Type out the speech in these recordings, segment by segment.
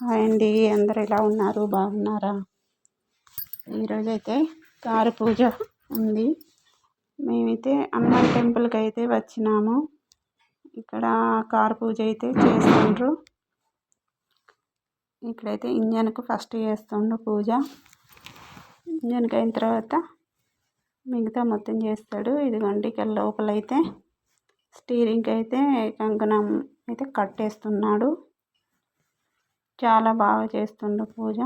Hi అండి. అందరు ఎలా ఉన్నారు? బాగున్నారా? ఈరోజైతే కారు పూజ ఉంది. మేమైతే హనుమాన్ టెంపుల్కి అయితే వచ్చినాము. ఇక్కడ కారు పూజ అయితే చేస్తుండ్రు. ఇక్కడైతే ఇంజన్కు ఫస్ట్ చేస్తుండ్రు పూజ. ఇంజన్కి అయిన తర్వాత మిగతా మొత్తం చేస్తాడు. ఇదిగోండి ఇక్కడ లోపలైతే స్టీరింగ్కి అయితే కంకణం అయితే కట్టేస్తున్నాడు. చాలా బాగా చేస్తుండు పూజ.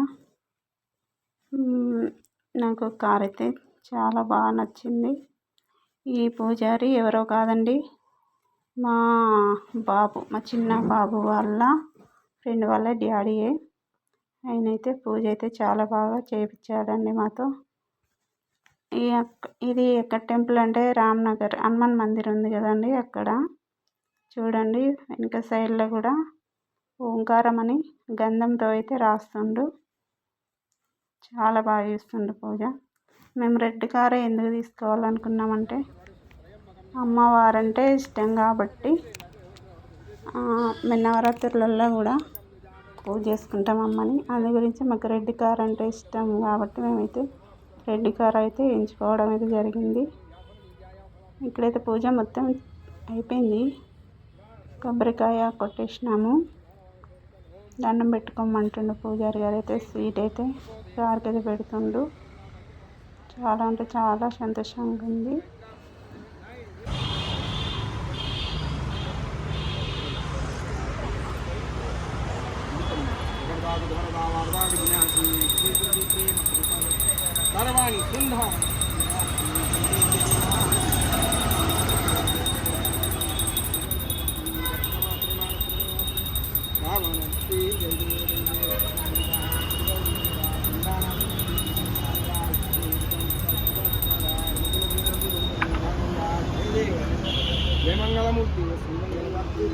నాకు కార్ అయితే చాలా బాగా నచ్చింది. ఈ పూజారి ఎవరో కాదండి మా బాబు మా చిన్న బాబు వాళ్ళ ఫ్రెండ్ వాళ్ళ డాడీయే. ఆయన అయితే పూజ అయితే చాలా బాగా చేయించాడండి మాతో. ఈ ఇది ఎక్కడ టెంపుల్ అంటే రామ్నగర్ హనుమాన్ మందిర్ ఉంది కదండి అక్కడ. చూడండి వెనక సైడ్లో కూడా ఓంకారం అని గంధంతో అయితే రాస్తుండు. చాలా బాగా చేస్తుండు పూజ. మేము రెడ్ కారే ఎందుకు తీసుకోవాలనుకున్నామంటే అమ్మవారంటే ఇష్టం కాబట్టి నవరాత్రులలో కూడా పూజ చేసుకుంటాం అమ్మని. అందు గురించి మాకు రెడ్ కార్ అంటే ఇష్టం కాబట్టి మేమైతే రెడ్ కార్ అయితే ఎంచుకోవడం అయితే జరిగింది. ఇక్కడైతే పూజ మొత్తం అయిపోయింది. కొబ్బరికాయ కొట్టేసినాము. దండం పెట్టుకోమంటుండు పూజారి గారు అయితే స్వీట్ అయితే సార్కి అయితే పెడుతుండు. చాలా అంటే చాలా సంతోషంగా ఉంది. సర్వాణి సింధ.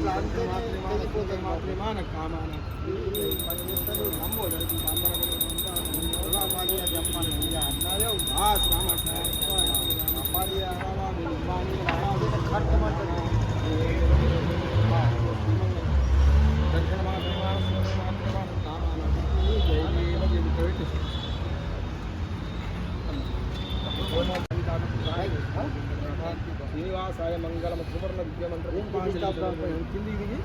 జయమంగళమూర్తి మాత్రమాన కామాన శ్రీనివాసాయ మంగళం సువర్ణ విద్యమంత్రం కింది దిగి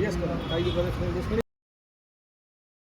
చేసుకున్నాం ఐదు ప్రదక్షిణలు చేసుకుని